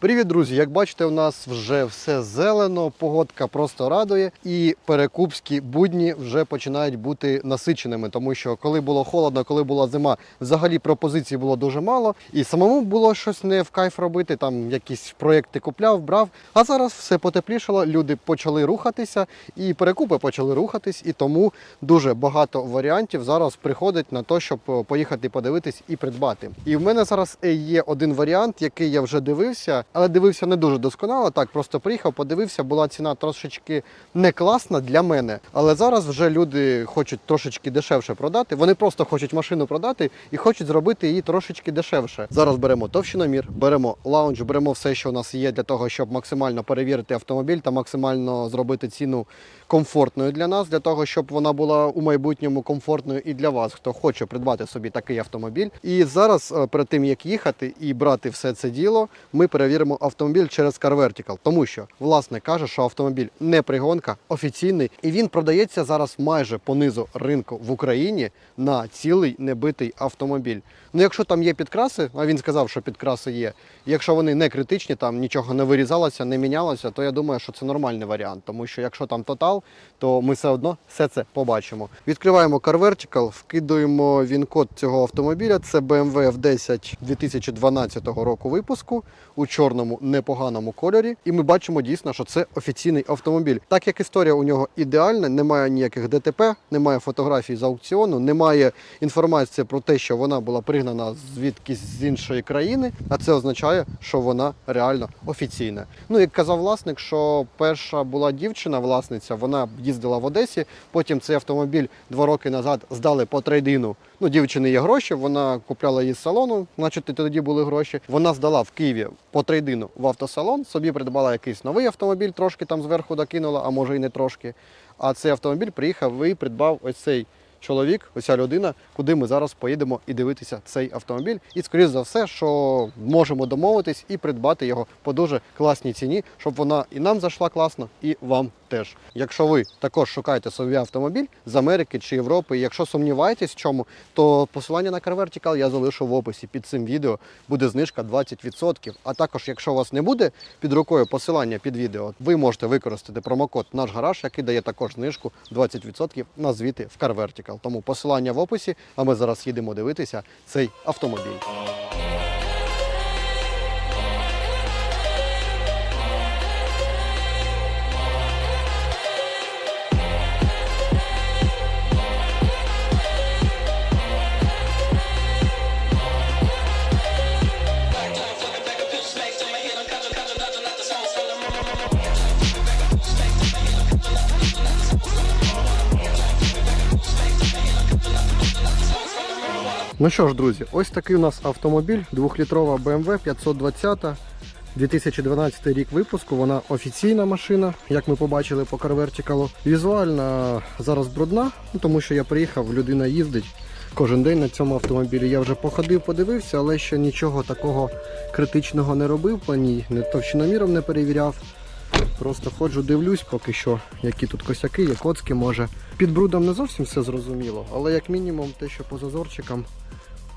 Привіт, друзі! Як бачите, у нас вже все зелено, погодка просто радує, і перекупські будні вже починають бути насиченими, тому що коли було холодно, коли була зима, взагалі пропозицій було дуже мало, і самому було щось не в кайф робити. Там якісь проєкти купляв, брав. А зараз все потеплішало, люди почали рухатися, і перекупи почали рухатись, і тому дуже багато варіантів зараз приходить на те, щоб е, поїхати подивитись і придбати. І в мене зараз е, є один варіант, який я вже дивився, але дивився не дуже досконало. Так, просто приїхав, подивився, була ціна трошечки не класна для мене. Але зараз вже люди хочуть трошечки дешевше продати. Вони просто хочуть машину продати і хочуть зробити її трошечки дешевше. Зараз беремо товщиномір, беремо лаунж, беремо все, що у нас є для того, щоб максимально перевірити автомобіль та максимально зробити ціну комфортною для нас, для того, щоб вона була у майбутньому комфортною і для вас, хто хоче придбати собі такий автомобіль. І зараз, е, перед тим як їхати і брати все це діло, ми перевіримо автомобіль через CarVertical, тому що власник каже, що автомобіль не пригонка, офіційний, і він продається зараз майже по низу ринку в Україні на цілий небитий автомобіль. Ну, якщо там є підкраси, а він сказав, що підкраси є. Якщо вони не критичні, там нічого не вирізалося, не мінялося, то я думаю, що це нормальний варіант. Тому що якщо там тотал, то ми все одно все це побачимо. Відкриваємо Car Vertical, вкидуємо він-код цього автомобіля. Це BMW F10 2012 року випуску у чорному непоганому кольорі. І ми бачимо дійсно, що це офіційний автомобіль. Так як історія у нього ідеальна, немає ніяких ДТП, немає фотографій з аукціону, немає інформації про те, що вона була пригнана звідкись з іншої країни. А це означає, що вона реально офіційна. Ну як казав власник, що перша була дівчина, власниця, вона їздила в Одесі. Потім цей автомобіль два роки назад здали по трейдину. Ну, дівчини є гроші, вона купляла її з салону, значить тоді були гроші. Вона здала в Києві по трейдину в автосалон, собі придбала якийсь новий автомобіль, трошки там зверху докинула, а може і не трошки. А цей автомобіль приїхав і придбав ось цей чоловік, оця людина, куди ми зараз поїдемо і дивитися цей автомобіль. І скоріш за все, що можемо домовитись і придбати його по дуже класній ціні, щоб вона і нам зайшла класно, і вам теж. Якщо ви також шукаєте собі автомобіль з Америки чи Європи, і якщо сумніваєтесь в чому, то посилання на Car Vertical я залишу в описі під цим відео. Буде знижка 20%. А також, якщо у вас не буде під рукою посилання під відео, ви можете використати промокод наш гараж, який дає також знижку 20% на звіти в Car Vertical. Тому посилання в описі, а ми зараз їдемо дивитися цей автомобіль. Ну що ж, друзі, ось такий у нас автомобіль, 2-літрова BMW 520. 2012 рік випуску, вона офіційна машина, як ми побачили по Vertical. Візуально зараз брудна, ну, тому що я приїхав, людина їздить кожен день на цьому автомобілі. Я вже походив, подивився, але ще нічого такого критичного не робив по ній, не товщиноміром не перевіряв. Просто ходжу, дивлюсь поки що, які тут косяки, є коцки може. Під брудом не зовсім все зрозуміло, але як мінімум те, що по зазорчикам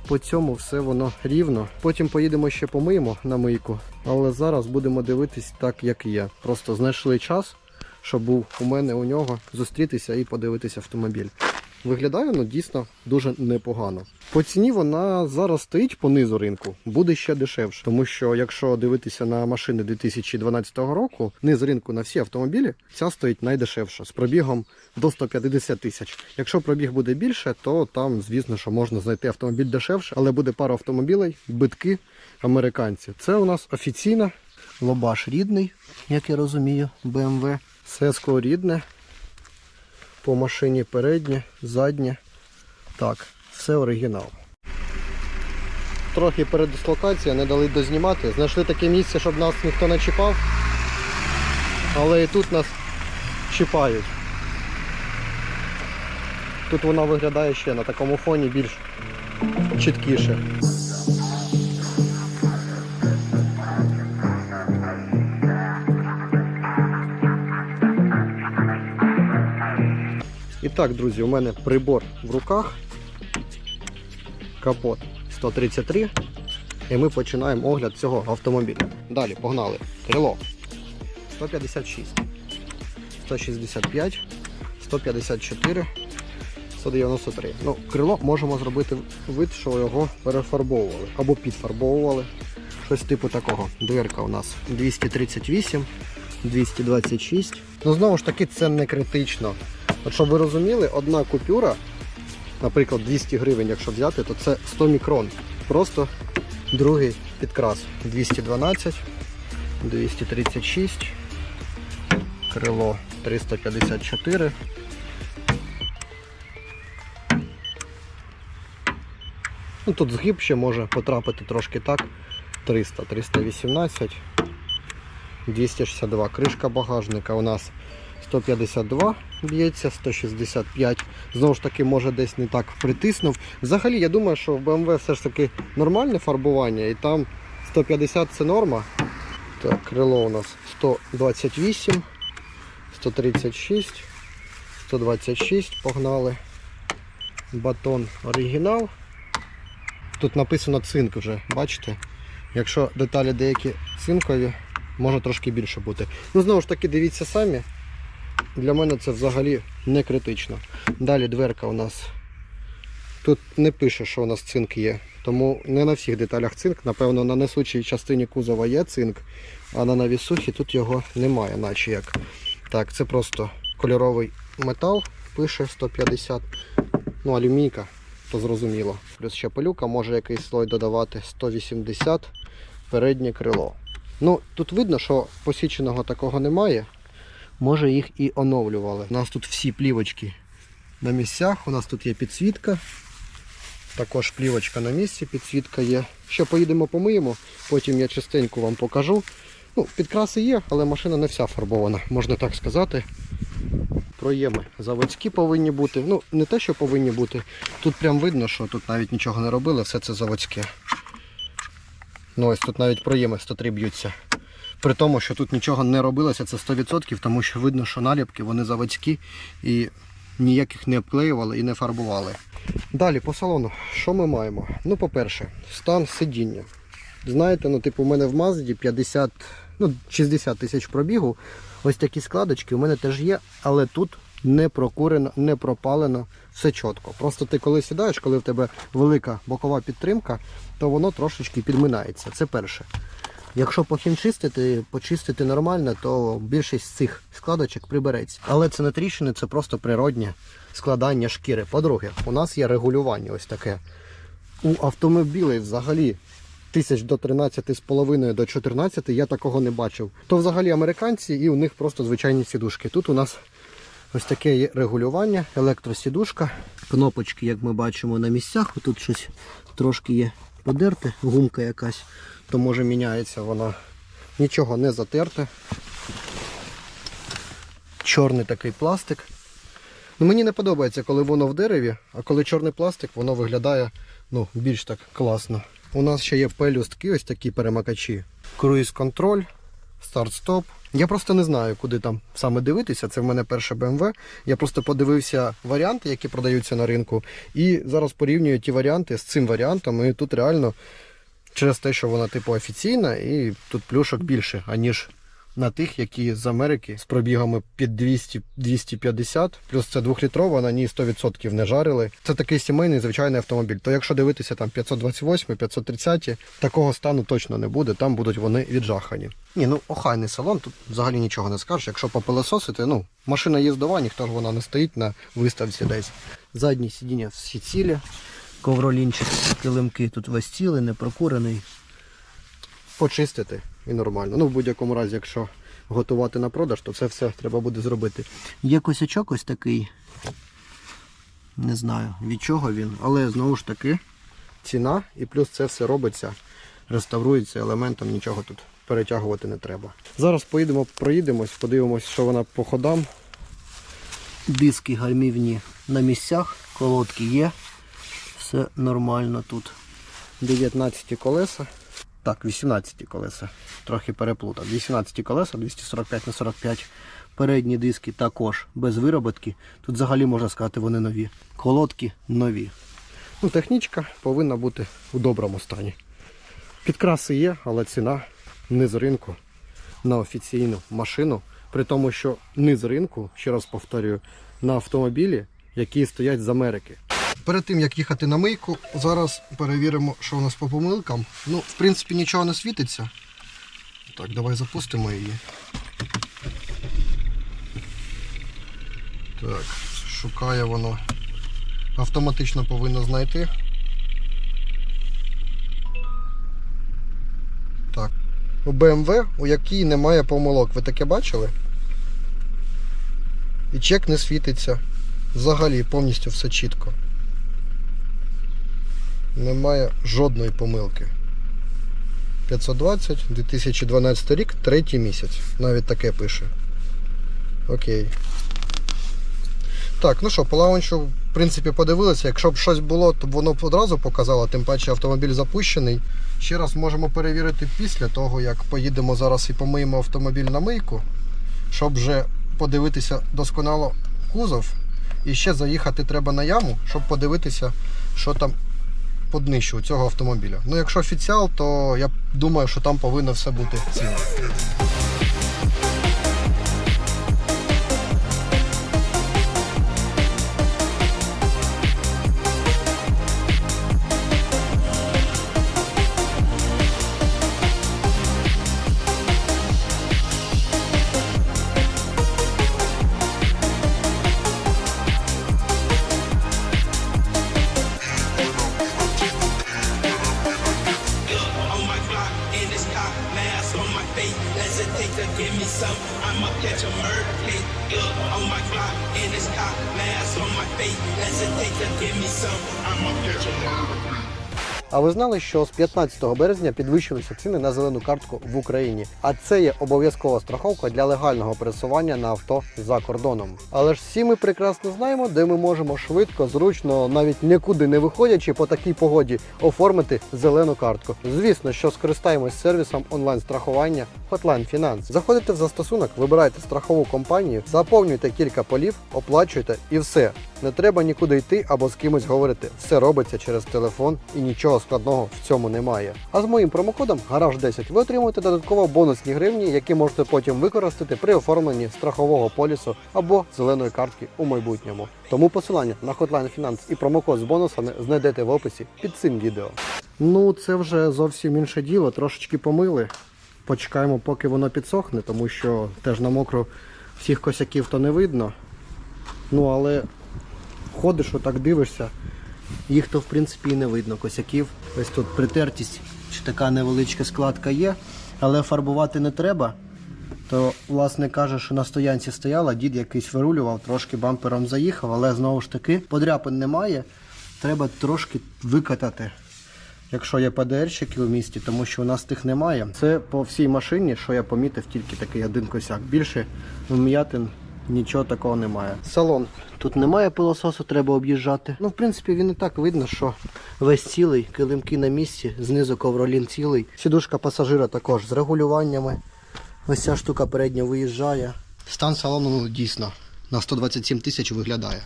по цьому все воно рівно. Потім поїдемо ще помиємо на мийку, але зараз будемо дивитись так, як є. Просто знайшли час, щоб був у мене у нього зустрітися і подивитися автомобіль. Виглядає ну, дійсно дуже непогано. По ціні вона зараз стоїть по низу ринку, буде ще дешевше. Тому що якщо дивитися на машини 2012 року, низ ринку на всі автомобілі, ця стоїть найдешевша з пробігом до 150 тисяч. Якщо пробіг буде більше, то там, звісно, що можна знайти автомобіль дешевше, але буде пара автомобілей, битки американці. Це у нас офіційна лобаш рідний, як я розумію, BMW. Сеско рідне. По машині переднє, заднє. Так, все оригінал. Трохи передислокація, не дали дознімати. Знайшли таке місце, щоб нас ніхто не чіпав. Але і тут нас чіпають. Тут вона виглядає ще на такому фоні більш чіткіше. І так, друзі, у мене прибор в руках. Капот 133. І ми починаємо огляд цього автомобіля. Далі, погнали. Крило. 156. 165, 154, 193. Ну, крило можемо зробити вид, що його перефарбовували або підфарбовували. Щось типу такого. Дверка у нас 238, 226. Ну знову ж таки, це не критично. От щоб ви розуміли, одна купюра, наприклад, 200 гривень, якщо взяти, то це 100 мікрон. Просто другий підкрас. 212, 236, крило 354. Ну, тут згиб ще може потрапити трошки так. 300, 318, 262. Кришка багажника у нас 152 б'ється, 165. Знову ж таки, може десь не так притиснув. Взагалі, я думаю, що в BMW все ж таки нормальне фарбування і там 150 це норма. Так, крило у нас 128, 136, 126, погнали. Батон оригінал. Тут написано цинк вже, бачите? Якщо деталі деякі цинкові, може трошки більше бути. Ну, знову ж таки, дивіться самі. Для мене це взагалі не критично. Далі дверка у нас. Тут не пише, що у нас цинк є. Тому не на всіх деталях цинк. Напевно, на несучій частині кузова є цинк, а на навісухі тут його немає, наче як. Так, це просто кольоровий метал, пише 150. Ну, алюмійка, то зрозуміло. Плюс ще пилюка, може якийсь слой додавати 180 переднє крило. Ну, тут видно, що посіченого такого немає. Може їх і оновлювали. У нас тут всі плівочки на місцях. У нас тут є підсвітка. Також плівочка на місці, підсвітка є. Ще поїдемо помиємо, потім я частенько вам покажу. Ну, підкраси є, але машина не вся фарбована, можна так сказати. Проєми заводські повинні бути. Ну, не те, що повинні бути. Тут прям видно, що тут навіть нічого не робили, все це заводське. Ну ось тут навіть проєми 103 б'ються. При тому, що тут нічого не робилося, це 100%, тому що видно, що наліпки вони заводські і ніяких не обклеювали і не фарбували. Далі по салону, що ми маємо? Ну, по-перше, стан сидіння. Знаєте, ну, типу, у мене в Мазді 50, ну, 60 тисяч пробігу. Ось такі складочки у мене теж є, але тут не прокурено, не пропалено, все чітко. Просто ти коли сідаєш, коли в тебе велика бокова підтримка, то воно трошечки підминається. Це перше. Якщо похімчистити, почистити нормально, то більшість цих складочок прибереться. Але це не тріщини, це просто природнє складання шкіри. По-друге, у нас є регулювання ось таке. У автомобілів взагалі тисяч до 13,5 до 14 я такого не бачив. То взагалі американці і у них просто звичайні сідушки. Тут у нас ось таке є регулювання, електросідушка. Кнопочки, як ми бачимо, на місцях. Тут щось трошки є подерте, гумка якась, то може міняється вона. Нічого не затерте. Чорний такий пластик. Ну, мені не подобається, коли воно в дереві, а коли чорний пластик, воно виглядає ну, більш так класно. У нас ще є пелюстки, ось такі перемикачі. Круїз контроль, старт-стоп. Я просто не знаю, куди там саме дивитися. Це в мене перше BMW. Я просто подивився варіанти, які продаються на ринку, і зараз порівнюю ті варіанти з цим варіантом. І тут реально через те, що вона типу офіційна, і тут плюшок більше, аніж на тих, які з Америки з пробігами під 200-250, плюс це двохлітрова, на ній 100% не жарили. Це такий сімейний звичайний автомобіль. То якщо дивитися там 528, 530, такого стану точно не буде, там будуть вони віджахані. Ні, ну охайний салон, тут взагалі нічого не скажеш. Якщо попилососити, ну, машина їздова, ніхто ж вона не стоїть на виставці десь. Задні сидіння всі цілі, ковролінчик, килимки тут весь цілий, не прокурений. Почистити і нормально. Ну, в будь-якому разі, якщо готувати на продаж, то це все треба буде зробити. Є косячок ось такий. Не знаю від чого він, але знову ж таки ціна і плюс це все робиться, реставрується елементом, нічого тут перетягувати не треба. Зараз поїдемо, проїдемось, подивимось, що вона по ходам. Диски гальмівні на місцях, колодки є, все нормально тут. 19 колеса. Так, 18 колеса. Трохи переплутав. 18 колеса, 245 на 45. Передні диски також без вироботки. Тут взагалі можна сказати, вони нові. Колодки нові. Ну, технічка повинна бути у доброму стані. Підкраси є, але ціна низ ринку на офіційну машину, при тому, що низ ринку, ще раз повторюю, на автомобілі, які стоять з Америки. Перед тим як їхати на мийку, зараз перевіримо, що у нас по помилкам. Ну, в принципі, нічого не світиться. Так, давай запустимо її. Так, шукає воно. Автоматично повинно знайти. Так. У BMW, у якій немає помилок. Ви таке бачили? І чек не світиться. Взагалі повністю все чітко. Немає жодної помилки. 520, 2012 рік, третій місяць. Навіть таке пише. Окей. Так, ну що, по лаунчу, в принципі, подивилися. Якщо б щось було, то б воно б одразу показало, тим паче автомобіль запущений. Ще раз можемо перевірити після того, як поїдемо зараз і помиємо автомобіль на мийку, щоб вже подивитися досконало кузов. І ще заїхати треба на яму, щоб подивитися, що там по днищу цього автомобіля. Ну, якщо офіціал, то я думаю, що там повинно все бути ціле. Face. Hesitate to give me some, I'ma catch a murder case. Yeah, on my block and it's got mask on my face. Hesitate to give me some, I'ma catch a murder. А ви знали, що з 15 березня підвищилися ціни на зелену картку в Україні? А це є обов'язкова страховка для легального пересування на авто за кордоном. Але ж всі ми прекрасно знаємо, де ми можемо швидко, зручно, навіть нікуди не виходячи по такій погоді, оформити зелену картку. Звісно, що скористаємось сервісом онлайн-страхування Hotline Finance. Заходите в застосунок, вибирайте страхову компанію, заповнюйте кілька полів, оплачуйте і все. Не треба нікуди йти або з кимось говорити. Все робиться через телефон і нічого складного в цьому немає. А з моїм промокодом гараж 10 ви отримуєте додатково бонусні гривні, які можете потім використати при оформленні страхового полісу або зеленої картки у майбутньому. Тому посилання на Hotline Finance і промокод з бонусами знайдете в описі під цим відео. Ну, це вже зовсім інше діло, трошечки помили. Почекаємо, поки воно підсохне, тому що теж на мокру всіх косяків то не видно. Ну, але ходиш, отак дивишся, їх то в принципі і не видно, косяків. Ось тут притертість, чи така невеличка складка є, але фарбувати не треба. То, власне каже, що на стоянці стояла, дід якийсь вирулював, трошки бампером заїхав, але знову ж таки подряпин немає. Треба трошки викатати, якщо є ПДРщики у місті, тому що у нас тих немає. Це по всій машині, що я помітив, тільки такий один косяк. Більше вм'ятин нічого такого немає. Салон. Тут немає пилососу, треба об'їжджати. Ну, в принципі, він і так видно, що весь цілий, килимки на місці, знизу ковролін цілий. Сідушка пасажира також з регулюваннями. Ось ця штука передня виїжджає. Стан салону ну, дійсно на 127 тисяч виглядає.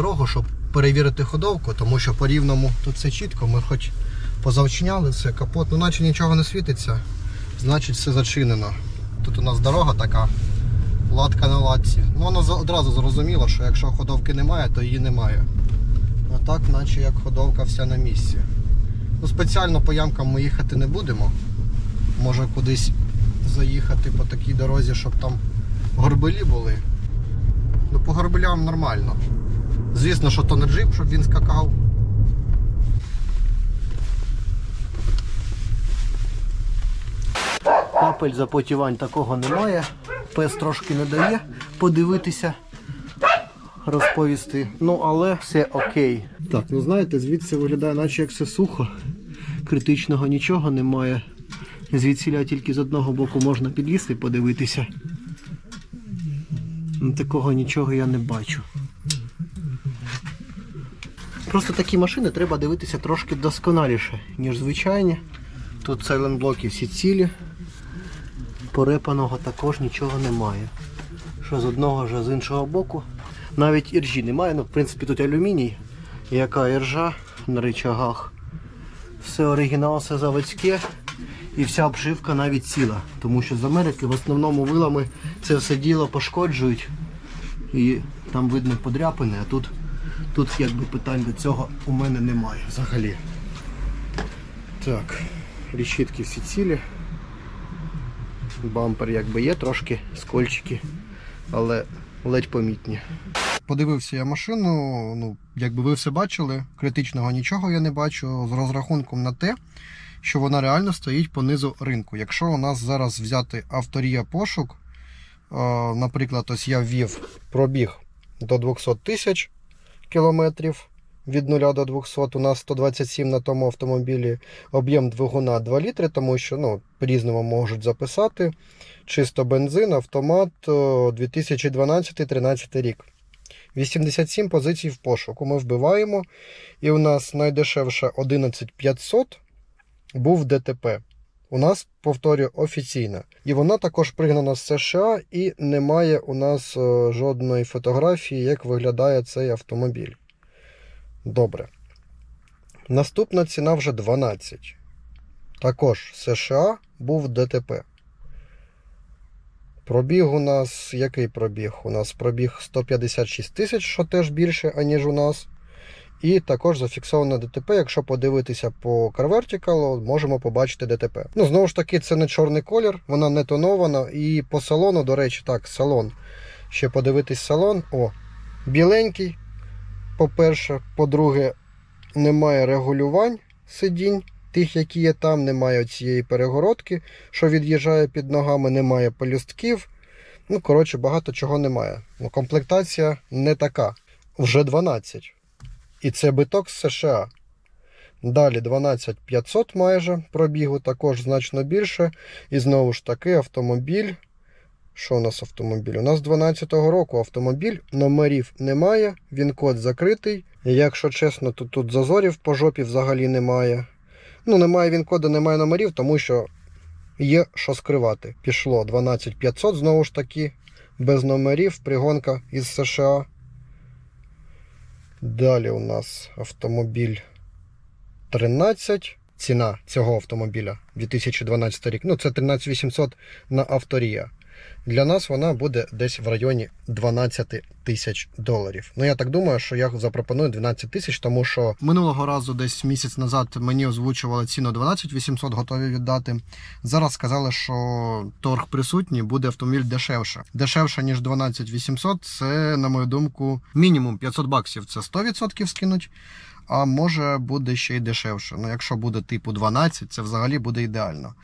Дорогу, щоб перевірити ходовку, тому що по рівному тут все чітко. Ми хоч позавчиняли все, капот, ну наче нічого не світиться, значить все зачинено. Тут у нас дорога така, латка на латці. Ну воно одразу зрозуміло, що якщо ходовки немає, то її немає. А так, наче як ходовка вся на місці. Ну, спеціально по ямкам ми їхати не будемо. Може кудись заїхати по такій дорозі, щоб там горбилі були. Ну, по горбилям нормально. Звісно, що то не джип, щоб він скакав. Капель запотівань такого немає. Пес трошки не дає подивитися, розповісти. Ну, але все окей. Так, ну знаєте, звідси виглядає, наче як все сухо. Критичного нічого немає. Звідсіля тільки з одного боку можна підлізти подивитися. Ну, Такого нічого я не бачу. Просто такі машини треба дивитися трошки досконаліше, ніж звичайні. Тут сайлентблоки всі цілі. Порепаного також нічого немає. Що з одного, що з іншого боку. Навіть іржі немає. Ну, в принципі, тут алюміній. Яка іржа на рычагах. Все оригінал, все заводське. І вся обшивка навіть ціла. Тому що з Америки в основному вилами це все діло пошкоджують. І там видно подряпини, а тут, тут якби питань до цього у мене немає взагалі. Так, решітки всі цілі. Бампер якби є, трошки скольчики, але ледь помітні. Подивився я машину, ну, якби ви все бачили, критичного нічого я не бачу з розрахунком на те, що вона реально стоїть по низу ринку. Якщо у нас зараз взяти авторія пошук, е, наприклад, ось я ввів пробіг до 200 тисяч кілометрів від 0 до 200, у нас 127 на тому автомобілі, об'єм двигуна 2 літри, тому що ну, по-різному можуть записати. Чисто бензин, автомат е, 2012-13 рік. 87 позицій в пошуку ми вбиваємо. І у нас найдешевше 11500 був ДТП. У нас, повторюю, офіційна. І вона також пригнана з США і немає у нас е, жодної фотографії, як виглядає цей автомобіль. Добре. Наступна ціна вже 12. Також США був ДТП. Пробіг у нас. Який пробіг? У нас пробіг 156 тисяч, що теж більше, аніж у нас. І також зафіксовано ДТП. Якщо подивитися по Vertical, можемо побачити ДТП. Ну, знову ж таки, це не чорний колір, вона не тонована. І по салону, до речі, так, салон. Ще подивитись салон. О, біленький. По-перше, по-друге, немає регулювань сидінь, тих, які є там, немає цієї перегородки, що від'їжджає під ногами, немає полюстків. Ну, коротше, багато чого немає. Ну, комплектація не така. Вже 12. І це биток з США. Далі 12500 майже пробігу, також значно більше. І знову ж таки автомобіль. Що у нас автомобіль? У нас 12-го року автомобіль, номерів немає, він код закритий. Якщо чесно, то тут зазорів по жопі взагалі немає. Ну, немає він коду, немає номерів, тому що є що скривати. Пішло 12500, знову ж таки, без номерів, пригонка із США. Далі у нас автомобіль 13. Ціна цього автомобіля 2012 рік. Ну, це 13800 на авторія. Для нас вона буде десь в районі 12 тисяч доларів. Ну я так думаю, що я запропоную 12 тисяч, тому що минулого разу, десь місяць назад, мені озвучували ціну 12 800, готові віддати. Зараз сказали, що торг присутній, буде автомобіль дешевше. Дешевше ніж 12 800, це, на мою думку, мінімум 500 баксів. Це 100% скинуть. А може буде ще й дешевше. Ну, якщо буде типу 12, це взагалі буде ідеально.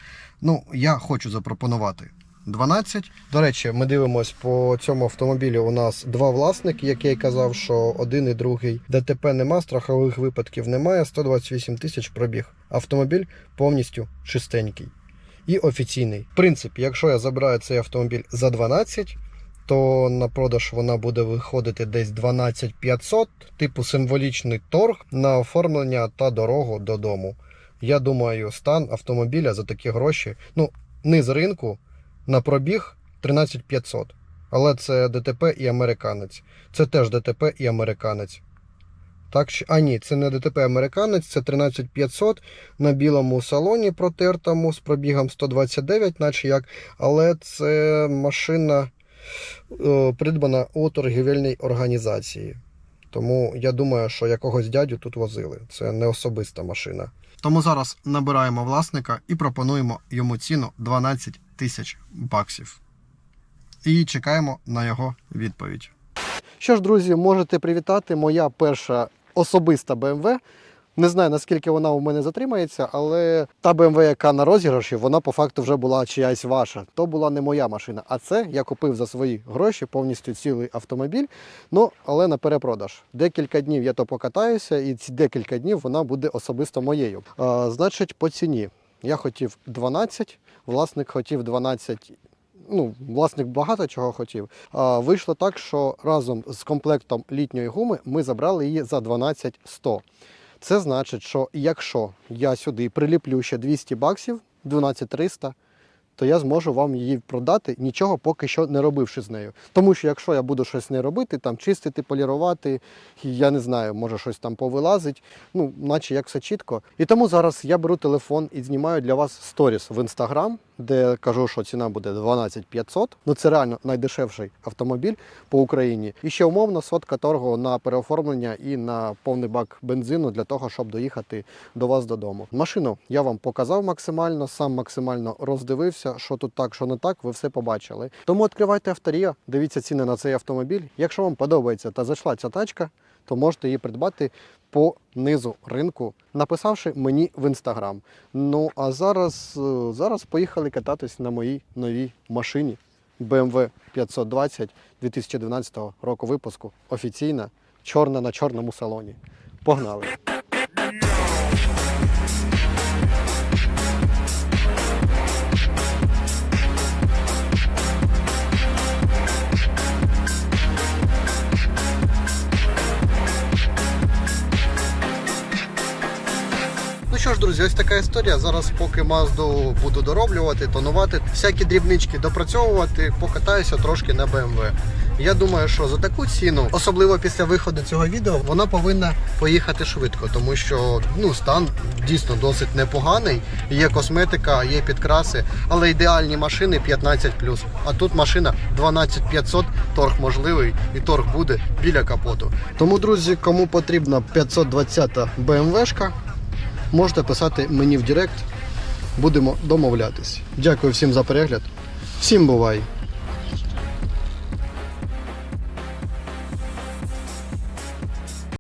Ну, я хочу запропонувати 12. До речі, ми дивимось по цьому автомобілі. У нас два власники, як я й казав, що один і другий ДТП нема, страхових випадків немає. 128 тисяч пробіг. Автомобіль повністю чистенький і офіційний. В принципі, якщо я забираю цей автомобіль за 12, то на продаж вона буде виходити десь 12 500, типу символічний торг на оформлення та дорогу додому. Я думаю, стан автомобіля за такі гроші, ну, низ ринку на пробіг 13 500. Але це ДТП і американець. Це теж ДТП і американець. Так а ні, це не ДТП американець, це 13 500 на білому салоні протертому з пробігом 129, наче як. Але це машина е, придбана у торгівельній організації. Тому я думаю, що якогось дядю тут возили. Це не особиста машина. Тому зараз набираємо власника і пропонуємо йому ціну 12 тисяч баксів. І чекаємо на його відповідь. Що ж, друзі, можете привітати. Моя перша особиста BMW. Не знаю, наскільки вона у мене затримається, але та BMW, яка на розіграші, вона по факту вже була чиясь ваша. То була не моя машина. А це я купив за свої гроші повністю цілий автомобіль. Ну, але на перепродаж. Декілька днів я то покатаюся, і ці декілька днів вона буде особисто моєю. А, значить, по ціні. Я хотів 12, власник хотів 12 ну, власник багато чого хотів. А, вийшло так, що разом з комплектом літньої гуми ми забрали її за 12100. Це значить, що якщо я сюди приліплю ще 200 баксів, 12300, то я зможу вам її продати, нічого поки що не робивши з нею. Тому що якщо я буду щось не робити, там чистити, полірувати, я не знаю, може щось там повилазить, ну, наче як все чітко. І тому зараз я беру телефон і знімаю для вас сторіс в інстаграм, де кажу, що ціна буде 12500. Ну це реально найдешевший автомобіль по Україні. І ще умовно сотка торгу на переоформлення і на повний бак бензину для того, щоб доїхати до вас додому. Машину я вам показав максимально, сам максимально роздивився, що тут так, що не так, ви все побачили. Тому відкривайте авторія, дивіться ціни на цей автомобіль. Якщо вам подобається та зайшла ця тачка, то можете її придбати по низу ринку, написавши мені в інстаграм. Ну а зараз, е, зараз поїхали кататись на моїй новій машині BMW 520 2012 року випуску. Офіційна, чорна на чорному салоні. Погнали! Що ж, друзі, ось така історія. Зараз, поки Мазду буду дороблювати, тонувати, всякі дрібнички допрацьовувати, покатаюся трошки на BMW. Я думаю, що за таку ціну, особливо після виходу цього відео, вона повинна поїхати швидко, тому що ну стан дійсно досить непоганий. Є косметика, є підкраси, але ідеальні машини 15 А тут машина 12500, торг можливий і торг буде біля капоту. Тому, друзі, кому потрібна 520 BMW-шка, можете писати мені в Директ. Будемо домовлятись. Дякую всім за перегляд. Всім бувай!